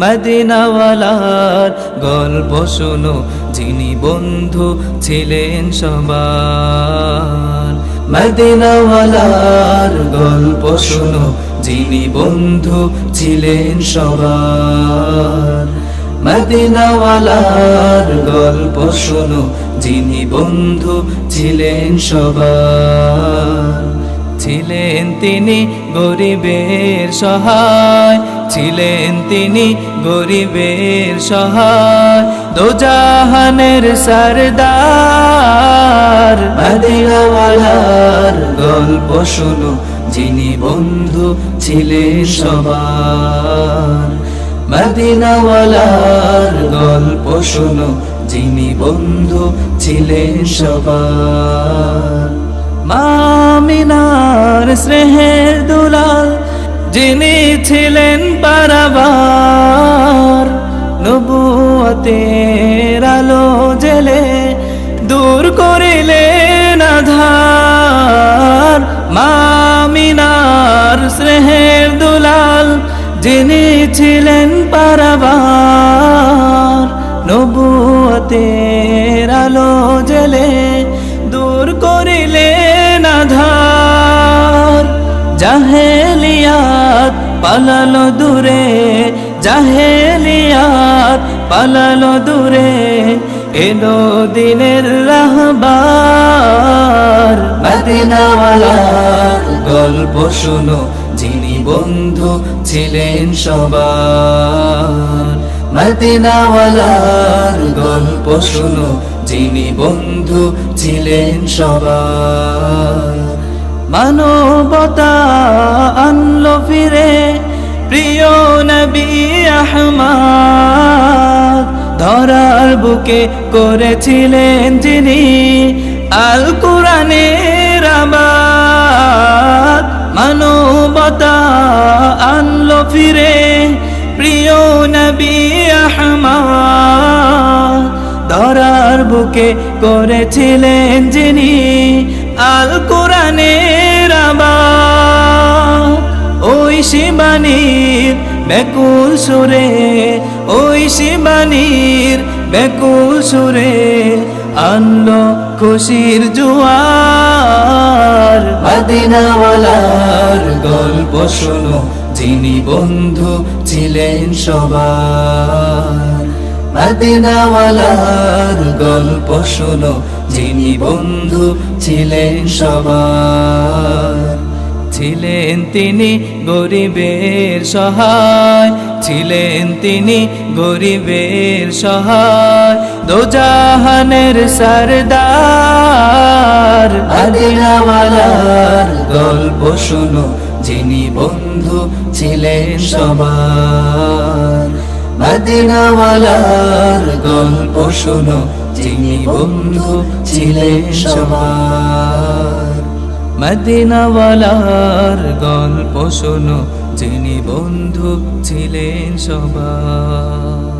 মদিনাওয়ালার গল্প শোনো, যিনি বন্ধু ছিলেন সবার। মদিনাওয়ালার গল্প শোনো, যিনি বন্ধু ছিলেন সবার। মদিনাওয়ালার গল্প শোনো, যিনি বন্ধু ছিলেন সবার। ছিলেন তিনি গরিবের সহায়, ছিলেন তিনি গরিবের সহায়। দোজাহানের সরদার, মদিনাওয়ালার গল্প শুনো যিনি বন্ধু ছিলেন সবার। মদিনাওয়ালার গল্প শুনো যিনি বন্ধু ছিলেন সবার। স্নেহের দুলাল, যিনি ছিলেন পারাবার। নবুয়তের আলো জেলে দূর করিলেন আধার। মামিনার স্নেহের দুলাল, যিনি ছিলেন পারাবার। নবুয়তের আলো জেলে জাহেলিয়াত পালালো দূরে, জাহেলিয়াত পালালো দূরে, এলো দিনের রাহবার। মদিনাওয়ালার গল্প শুনো, যিনি বন্ধু ছিলেন সবার। মদিনাওয়ালার গল্প শুনো, যিনি বন্ধু ছিলেন সবার। মানবতা আনলো ফিরে, প্রিয় নবী আহমদ, ধরার বুকে করেছিলেন যিনি আল কোরআনের আবাদ। মানবতা আনলো ফিরে, প্রিয় নবী আহমদ, ধরার বুকে করেছিলেন যিনি আল কোরআনের আবাদ। শিবানীর বেকুল সুরে, ওই শিবানীর বেকুল সুরে আনলো খুশির জুয়ার। মদিনাওয়ালার গল্প শোনো, যিনি বন্ধু ছিলেন সবার। মদিনাওয়ালার গল্প শোনো, যিনি বন্ধু ছিলেন সবার। ছিলেন তিনি গরিবের সহায়, ছিলেন তিনি গরিবের সহায়। দোজাহানের সরদার মদিনাওয়ালার গল্প শোনো, যিনি বন্ধু ছিলেন সবার। মদিনাওয়ালার গল্প শোনো, যিনি বন্ধু ছিলেন সবার। মদিনাওয়ালার গল্প শোনো যিনি বন্ধু ছিলেন সবার।